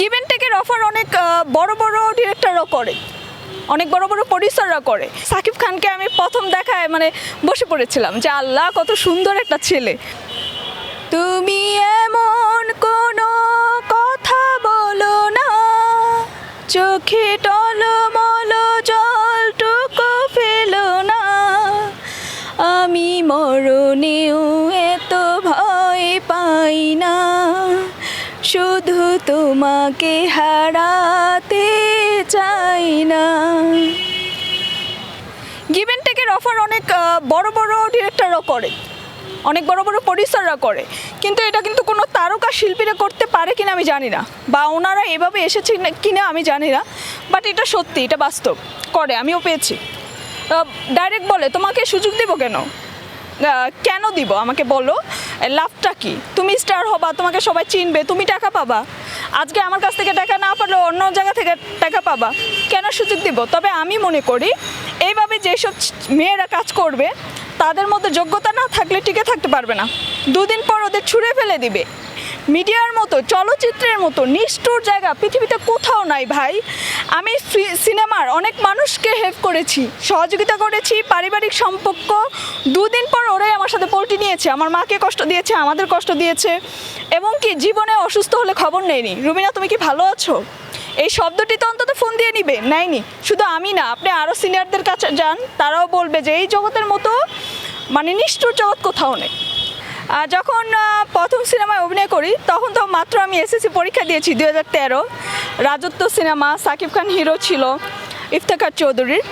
Given টেকের offer অনেক বড় বড় ডিরেক্টররা করে, অনেক বড় বড় প্রডিউসাররা করে। সাকিব খানকে আমি প্রথম দেখায় মানে বসে পড়েছিলাম যে আল্লাহ কত সুন্দর একটা ছেলে। তুমি এমন কোনো কথা বলো না, চোখে টলমল জলটুকু ফেলো না। আমি মরণেও এত ভয় শুধু তোমাকে হারাতে চাই না। গিভেন টেকের অফার অনেক বড় বড় ডিরেক্টররা করে, অনেক বড় বড় প্রডিউসাররা করে। কিন্তু এটা কিন্তু কোনো তারকা শিল্পীরা করতে পারে কিনা আমি জানি না, বা ওনারা এভাবে এসেছে কিনা আমি জানি না বাট এটা সত্যি, এটা বাস্তব, করে, আমিও পেয়েছি। ডাইরেক্ট বলে, তোমাকে সুযোগ দেবো কেন? কেন দিব? আমাকে বলো। লাভটা কি? তুমি স্টার হবা, তোমাকে সবাই চিনবে, তুমি টাকা পাবা। আজকে আমার কাছ থেকে টাকা না পারলে অন্য জায়গা থেকে টাকা পাবা। কেন সুযোগ দিব? তবে আমি মনে করি, এইভাবে যেসব মেয়েরা কাজ করবে, তাদের মধ্যে যোগ্যতা না থাকলে টিকে থাকতে পারবে না। দুদিন পর ওদের ছুঁড়ে ফেলে দিবে। মিডিয়ার মতো, চলচ্চিত্রের মতো নিষ্ঠুর জায়গা পৃথিবীতে কোথাও নাই ভাই। আমি সিনেমার অনেক মানুষকে হেল্প করেছি, সহযোগিতা করেছি, পারিবারিক সম্পর্ক। দুদিন পর ওরাই আমার সাথে পোল্ট্রি নিয়েছে, আমার মাকে কষ্ট দিয়েছে, আমাদের কষ্ট দিয়েছে। এবং কি, জীবনে অসুস্থ হলে খবর নেয়নি। রুবিনা, তুমি কি ভালো আছো? এই শব্দটি তো অন্তত ফোন দিয়ে নিবে, নেয়নি। শুধু আমি না, আপনি আরও সিনিয়রদের কাছে যান, তারাও বলবে যে, এই জগতের মতো মানে নিষ্ঠুর জগৎ কোথাও নেই। যখন প্রথম সিনেমায় অভিনয় করি, তখন তো মাত্র আমি এসএসসি পরীক্ষা দিয়েছি দু হাজার তেরো। রাজত্ব সিনেমা, সাকিব খান হিরো ছিল, ইফতেখার চৌধুরীর।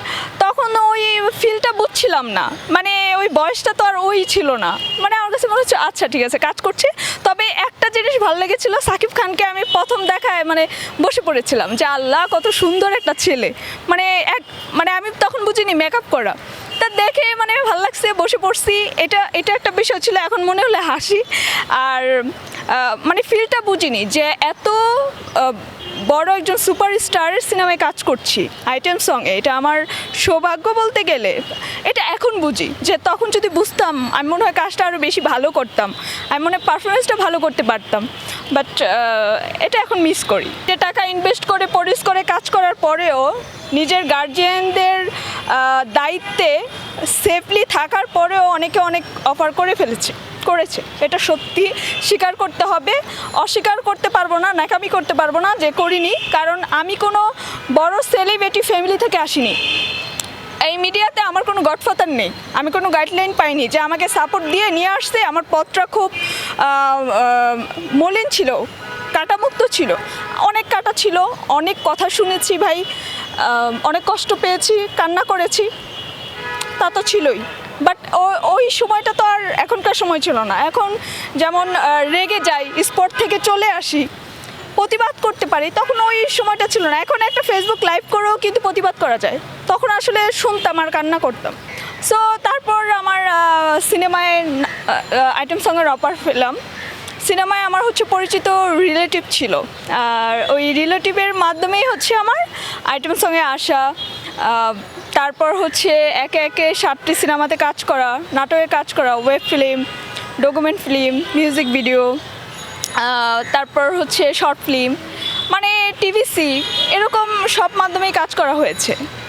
তখন ওই ফিলটা বুঝছিলাম না। মানে ওই বয়সটা তো আর ওই ছিল না। মানে আমার কাছে মনে হচ্ছে আচ্ছা ঠিক আছে, কাজ করছি। তবে একটা জিনিস ভালো লেগেছিল, সাকিব খানকে আমি প্রথম দেখায় মানে বসে পড়েছিলাম যে আল্লাহ, কত সুন্দর একটা ছেলে। মানে এক মানে আমি তখন বুঝিনি মেকআপ করা। তা দেখে মানে ভালো লাগছে, বসে পড়ছি। এটা এটা একটা বিষয় ছিল, এখন মনে হলে হাসি। আর মানে ফিলটা বুঝিনি যে এত বড় একজন সুপারস্টারের সিনেমায় কাজ করছি, আইটেম সঙ্গে এটা আমার সৌভাগ্য বলতে গেলে, এটা এখন বুঝি যে তখন যদি বুঝতাম, আমি মনে হয় কাজটা আরও বেশি ভালো করতাম। আমি মনে হয় পারফরমেন্সটা ভালো করতে পারতাম। বাট এটা এখন মিস করি। যে টাকা ইনভেস্ট করে পরিস করে, কাজ করার পরেও নিজের গার্জিয়ানদের দায়িত্বে সেফলি থাকার পরেও অনেকে অনেক অফার করে ফেলেছে। করেছে। এটা সত্যি স্বীকার করতে হবে। অস্বীকার করতে পারব না নাকামি করতে পারব না যে করিনি, কারণ আমি কোনো বড় সেলিব্রিটি ফ্যামিলি থেকে আসিনি। এই মিডিয়াতে আমার কোনো গডফাদার নেই। আমি কোনো গাইডলাইন পাইনি যে আমাকে সাপোর্ট দিয়ে নিয়ে আসতে আমার পথটা খুব মলিন ছিল, কাটামুক্ত ছিল। অনেক কাটা ছিল, অনেক কথা শুনেছি ভাই অনেক কষ্ট পেয়েছি, কান্না করেছি। তা তো ছিলই। বাট ওই সময়টা তো আর এখনকার সময় ছিল না। এখন যেমন রেগে যাই স্পট থেকে চলে আসি, প্রতিবাদ করতে পারি, তখন ওই সময়টা ছিল না। এখন একটা ফেসবুক লাইভ করেও কিন্তু প্রতিবাদ করা যায়। তখন আসলে শুনতাম আর কান্না করতাম। সো তারপর আমার সিনেমায় আইটেম সঙ্গের অফার পেলাম। সিনেমায় আমার হচ্ছে পরিচিত রিলেটিভ ছিল। আর ওই রিলেটিভের মাধ্যমেই হচ্ছে আমার আইটেম সঙ্গে আসা তারপর হচ্ছে একে একে সাতটি সিনেমাতে কাজ করা, নাটকে কাজ করা web film document film music video তারপর হচ্ছে শর্ট ফিল্ম মানে টিভিসি এরকম সব মাধ্যমেই কাজ করা হয়েছে।